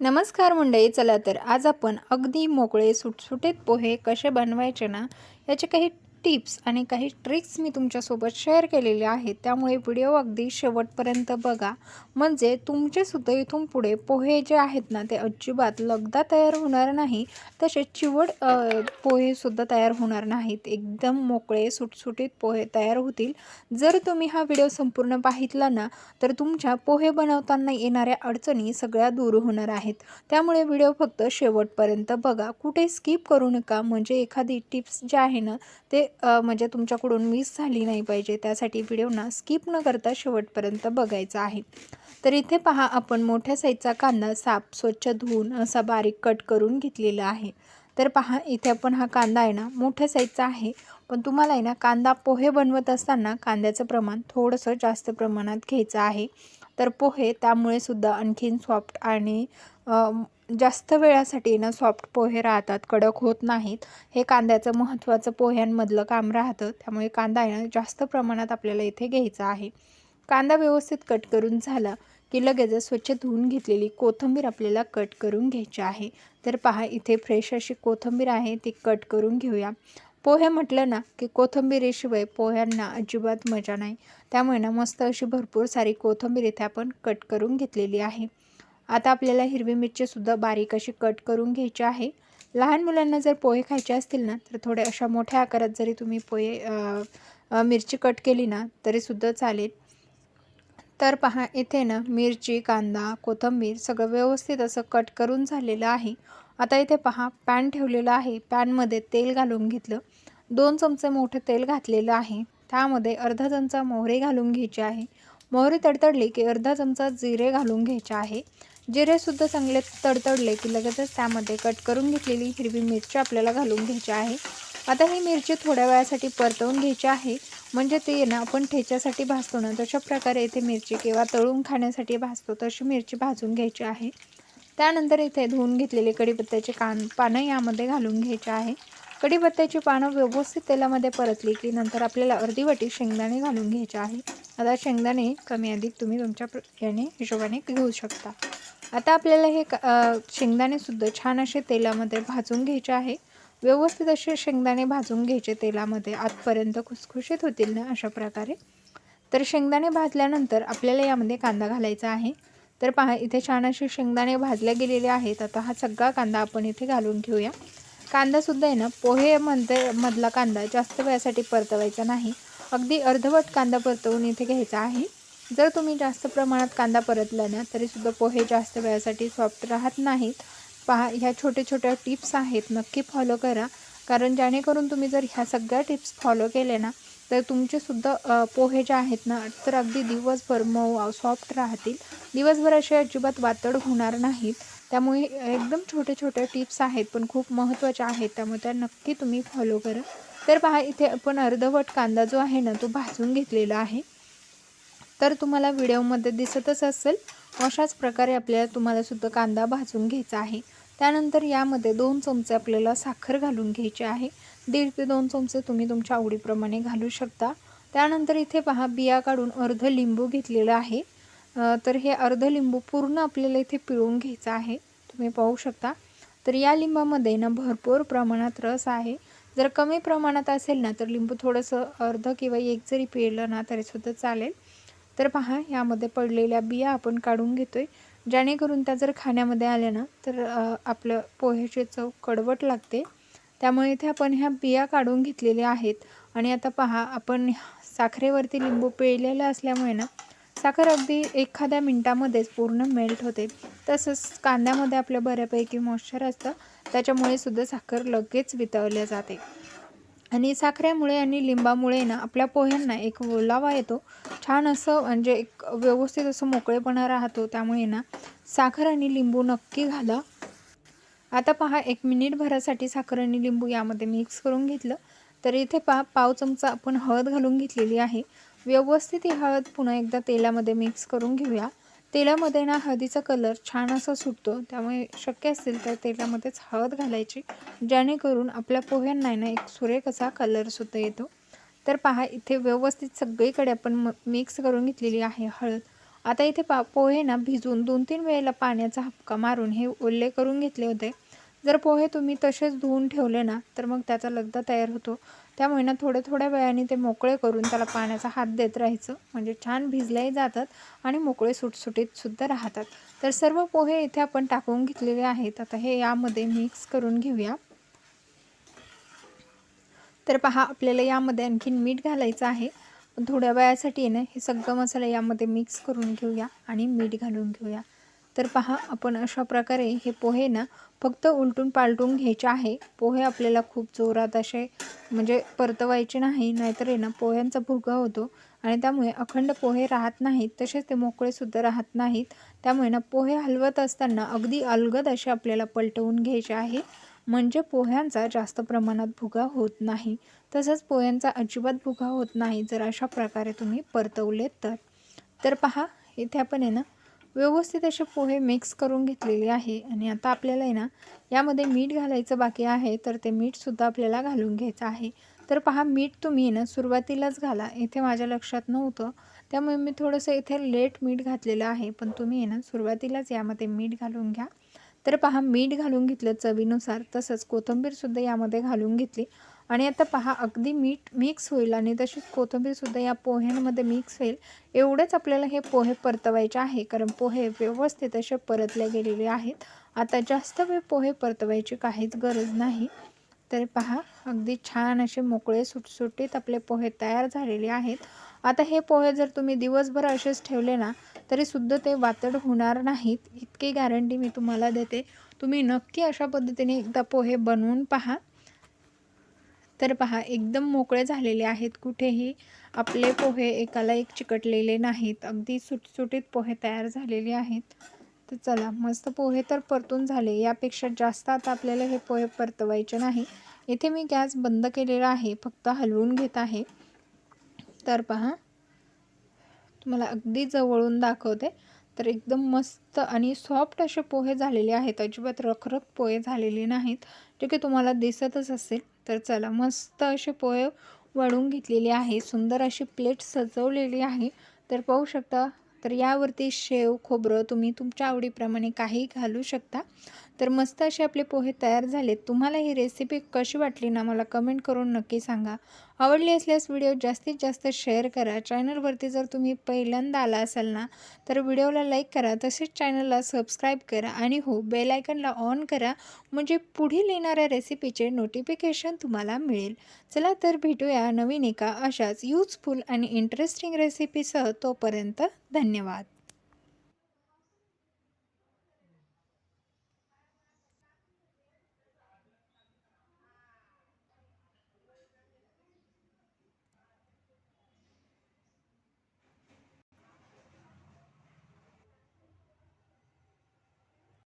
नमस्कार मंडळी चला तर आज आपण अगदी मोकळे सुटसुटेत पोहे कसे बनवायचे ना याचे काही टिप्स आणि काही ट्रिक्स मी तुमच्यासोबत शेअर केलेले आहेत त्यामुळे व्हिडिओ अगदी शेवटपर्यंत बघा. म्हणजे तुमचेसुद्धा इथून पुढे पोहे जे आहेत ना ते अजिबात लगदा तयार होणार नाही तसेच चिवड पोहेसुद्धा तयार होणार नाहीत. एकदम मोकळे सुटसुटीत पोहे तयार होतील. जर तुम्ही हा व्हिडिओ संपूर्ण पाहितला ना तर तुमच्या पोहे बनवताना येणाऱ्या अडचणी सगळ्या दूर होणार आहेत. त्यामुळे व्हिडिओ फक्त शेवटपर्यंत बघा. कुठे स्किप करू नका. म्हणजे एखादी टिप्स जे आहे ना ते म्हणजे तुमच्याकडून मिस झाली नाही पाहिजे. त्यासाठी व्हिडिओना स्किप न करता शेवटपर्यंत बघायचा आहे. तर इथे पहा आपण मोठ्या साईजचा कांदा साफ स्वच्छ धुवून असा बारीक कट करून घेतलेला आहे. तर पहा इथे आपण हा कांदा आहे ना मोठ्या साईजचा आहे. पण तुम्हाला आहे ना कांदा पोहे बनवत असताना कांद्याचं प्रमाण थोडंसं जास्त प्रमाणात घ्यायचं आहे. तर पोहे त्यामुळे सुद्धा आणखीन सॉफ्ट आणि जास्त वेळासाठी ना सॉफ्ट पोहे राहतात कडक होत नाहीत. हे कांद्याचं महत्त्वाचं पोह्यांमधलं काम राहतं. त्यामुळे कांदा आहे ना जास्त प्रमाणात आपल्याला इथे घ्यायचा आहे. कांदा व्यवस्थित कट करून झाला की लगेच स्वच्छ धुवून घेतलेली कोथिंबीर आपल्याला कट करून घ्यायची आहे. तर पहा इथे फ्रेश अशी कोथिंबीर आहे ती कट करून घेऊया. पोहे म्हटलं ना की कोथिंबीरीशिवाय पोह्यांना अजिबात मजा नाही. त्यामुळे ना मस्त अशी भरपूर सारी कोथिंबीर इथे आपण कट करून घेतलेली आहे. आता आपल्याला हिरवी मिरचीसुद्धा बारीक अशी कट करून घ्यायची आहे. लहान मुलांना जर पोहे खायचे असतील ना तर थोडे अशा मोठ्या आकारात जरी तुम्ही पोहे मिरची कट केली ना तरीसुद्धा चालेल. तर पहा इथे ना मिरची कांदा कोथिंबीर सगळं व्यवस्थित असं कट करून झालेलं आहे. आता इथे पहा पॅन ठेवलेलं आहे. पॅनमध्ये तेल घालून घेतलं. दोन चमचे मोठं तेल घातलेलं आहे. त्यामध्ये अर्धा चमचा मोहरी घालून घ्यायची आहे. मोहरी तडतडली की अर्धा चमचा जिरे घालून घ्यायचे आहे. जिरेसुद्धा चांगले तडतडले की लगेचच त्यामध्ये कट करून घेतलेली हिरवी मिरची आपल्याला घालून घ्यायची आहे. आता ही मिरची थोड्या वेळासाठी परतवून घ्यायची आहे. म्हणजे ते ना आपण ठेच्यासाठी भाजतो ना तशा प्रकारे इथे मिरची किंवा तळून खाण्यासाठी भाजतो तशी मिरची भाजून घ्यायची आहे. त्यानंतर इथे धुवून घेतलेले कढीपत्त्याचे कान पानं यामध्ये घालून घ्यायचे आहे. कढीपत्त्याची पानं व्यवस्थित तेलामध्ये परतली की नंतर आपल्याला अर्धी वाटी शेंगदाणे घालून घ्यायचे आहे. आता शेंगदाणे कमी अधिक तुम्ही तुमच्या प्र- याने हिशोबाने घेऊ शकता. आता आपल्याला हे शेंगदाणेसुद्धा छान असे तेलामध्ये भाजून घ्यायचे आहे. व्यवस्थित असे शेंगदाणे भाजून घ्यायचे तेलामध्ये. आतपर्यंत खुसखुशीत होतील ना अशा प्रकारे. तर शेंगदाणे भाजल्यानंतर आपल्याला यामध्ये कांदा घालायचा आहे. तर पहा इथे छान असे शेंगदाणे भाजले गेलेले आहेत. आता हा सगळा कांदा आपण इथे घालून घेऊया. कांदासुद्धा आहे ना पोहे मध्ये मधला कांदा जास्त वेळासाठी परतवायचा नाही. अगदी अर्धवट कांदा परतवून इथे घ्यायचा आहे. जर तुम्ही जास्त प्रमाणात कांदा परतला ना तरीसुद्धा पोहे जास्त वेळासाठी सॉफ्ट राहत नाहीत. पहा ह्या छोट्या छोट्या टिप्स आहेत. नक्की फॉलो करा. कारण जेणेकरून तुम्ही जर ह्या सगळ्या टिप्स फॉलो केले ना तर तुमचेसुद्धा पोहे जे आहेत ना तर अगदी दिवसभर मऊ सॉफ्ट राहतील. दिवसभर असे अजिबात वातड होणार नाहीत. त्यामुळे एकदम छोट्या छोट्या टिप्स आहेत पण खूप महत्त्वाच्या आहेत. त्यामुळे त्या नक्की तुम्ही फॉलो करा. तर पहा इथे आपण अर्धवट कांदा जो आहे ना तो भाजून घेतलेला आहे. तर तुम्हाला व्हिडिओमध्ये दिसतच असेल अशाच प्रकारे आपल्याला तुम्हाला सुद्धा कांदा भाजून घ्यायचा आहे. त्यानंतर यामध्ये दोन चमचे आपल्याला साखर घालून घ्यायची आहे. दीड ते दोन चमचे तुम्ही तुमच्या आवडीप्रमाणे घालू शकता. त्यानंतर इथे पहा बिया काढून अर्ध लिंबू घेतलेलं आहे. तर हे अर्ध लिंबू पूर्ण आपल्याला इथे पिळून घ्यायचं आहे. तुम्ही पाहू शकता. तर या लिंबामध्ये ना भरपूर प्रमाणात रस आहे. जर कमी प्रमाणात असेल ना तर लिंबू थोडंसं अर्ध किंवा एक जरी पिळलं ना तरीसुद्धा चालेल. तर पहा यामध्ये पडलेल्या बिया आपण काढून घेतो आहे जेणेकरून त्या जर खाण्यामध्ये आल्या ना तर आपलं पोह्याची चव कडवट लागते. त्यामुळे इथे आपण ह्या बिया काढून घेतलेल्या आहेत. आणि आता पहा आपण साखरेवरती लिंबू पिळलेलं असल्यामुळे ना साखर अगदी एखाद्या मिनटामध्येच पूर्ण मेल्ट होते. तसंच कांद्यामध्ये आपलं बऱ्यापैकी मॉइश्चर असतं. त्याच्यामुळे सुद्धा साखर लगेच वितळल्या जाते. आणि साखरेमुळे आणि लिंबामुळे ना आपल्या पोह्यांना एक ओलावा येतो. छान असं म्हणजे एक व्यवस्थित असं मोकळेपणा राहतो. त्यामुळे ना साखर आणि लिंबू नक्की घाला. आता पहा एक मिनिटभरासाठी साखर आणि लिंबू यामध्ये मिक्स करून घेतलं. तर इथे पहा पाव चमचा आपण हळद घालून घेतलेली आहे. व्यवस्थित ही हळद पुन्हा एकदा तेलामध्ये मिक्स करून घेऊया. तेलामध्ये ना हळदीचा कलर छान असा सुटतो. त्यामुळे शक्य असेल तर तेलामध्येच हळद घालायची जेणेकरून आपल्या पोह्यांना ना एक सुरेख असा कलरसुद्धा येतो. तर पहा इथे व्यवस्थित सगळीकडे आपण म मिक्स करून घेतलेली आहे हळद. आता इथे पा पोहे ना भिजून दोन तीन वेळेला पाण्याचा हपका मारून हे ओले करून घेतले होते. जर पोहे तुम्ही तसेच धुवून ठेवले ना तर मग त्याचा लगदा तयार होतो. त्यामुळे ना थोड्या थोड्या वेळाने ते मोकळे करून त्याला पाण्याचा हात देत राहायचं. म्हणजे छान भिजलेही जातात आणि मोकळे सुटसुटीत सुद्धा राहतात. तर सर्व पोहे इथे आपण टाकून घेतलेले आहेत. आता हे यामध्ये मिक्स करून घेऊया. तर पहा आपल्याला यामध्ये आणखीन मीठ घालायचं आहे. थोड्या वेळासाठी ना हे सगळं मसाला यामध्ये मिक्स करून घेऊया आणि मीठ घालून घेऊया. तर पहा आपण अशा प्रकारे हे पोहे ना फक्त उलटून पालटून घ्यायचे आहे. पोहे आपल्याला खूप जोरात असे म्हणजे परतवायचे नाही नाहीतर आहे ना पोह्यांचा भुगा होतो आणि त्यामुळे अखंड पोहे राहत नाहीत तसेच ते मोकळेसुद्धा राहत नाहीत. त्यामुळे ना पोहे हलवत असताना अगदी अलगद असे आपल्याला पलटवून घ्यायचे आहे. म्हणजे पोह्यांचा जास्त प्रमाणात भुगा होत नाही. तसंच पोह्यांचा अजिबात भुगा होत नाही जर अशा प्रकारे तुम्ही परतवलेत तर. तर पहा इथे आपण आहे ना व्यवस्थित असे पोहे मिक्स करून घेतलेले आहे. आणि आता आपल्याला आहे ना यामध्ये मीठ घालायचं बाकी आहे तर ते मीठसुद्धा आपल्याला घालून घ्यायचं आहे. तर पहा मीठ तुम्ही ना सुरुवातीलाच घाला. इथे माझ्या लक्षात नव्हतं. त्यामुळे मी थोडंसं इथे लेट मीठ घातलेलं आहे. पण तुम्ही आहे ना सुरुवातीलाच यामध्ये मीठ घालून घ्या. तर पहा मीठ घालून घेतलं चवीनुसार तसंच कोथिंबीरसुद्धा यामध्ये घालून घेतली. आणि आता पहा अगदी मीठ मिक्स होईल आणि तशीच कोथिंबीरसुद्धा या पोह्यांमध्ये मिक्स होईल. एवढेच आपल्याला हे पोहे परतवायचे आहे कारण पोहे व्यवस्थित असे परतले गेलेले आहेत. आता जास्त वेळ पोहे परतवायची काहीच गरज नाही. तर पहा अगदी छान असे मोकळे सुटसुटीत आपले पोहे तयार झालेले आहेत. आता हे पोहे जर तुम्ही दिवसभर असेच ठेवले ना तरीसुद्धा ते वातड होणार नाहीत. इतकी गॅरंटी मी तुम्हाला देते. तुम्ही नक्की अशा पद्धतीने एकदा पोहे बनवून पहा. तर पहा एकदम मोकळे झालेले आहेत. कुठेही आपले पोहे एकाला एक चिकटलेले नाहीत. अगदी सुटसुटीत पोहे तयार झालेले आहेत. तर चला मस्त पोहे तर परतून झाले. यापेक्षा जास्त आता आपल्याला हे पोहे परतवायचे नाही. इथे मी गॅस बंद केलेला आहे. फक्त हलवून घेत आहे. तर पहा तुम्हाला अगदी जवळून दाखवते. तर एकदम मस्त आणि सॉफ्ट असे पोहे झालेले आहेत. अजिबात रखरख पोहे झालेले नाहीत. जे की तुम्हाला दिसतच असेल. तर चला मस्त असे पोहे वळून घेतलेले आहे. सुंदर अशी प्लेट सजवलेली आहे. तर पाहू शकता तर यावरती शेव खोबरं तुम्ही तुमच्या आवडीप्रमाणे काही घालू शकता. तर मस्त असे आपले पोहे तयार झालेत. तुम्हाला ही रेसिपी कशी वाटली ना मला कमेंट करून नक्की सांगा. आवडली असल्यास व्हिडिओ जास्तीत जास्त शेअर करा. चॅनलवरती जर तुम्ही पहिल्यांदा आला असाल ना तर व्हिडिओला लाईक करा तसेच चॅनलला सबस्क्राईब करा आणि हो बेलायकनला ऑन करा म्हणजे पुढील येणाऱ्या रेसिपीचे नोटिफिकेशन तुम्हाला मिळेल. चला तर भेटूया नवीन एका अशाच यूजफुल आणि इंटरेस्टिंग रेसिपीसह तोपर्यंत धन्यवाद.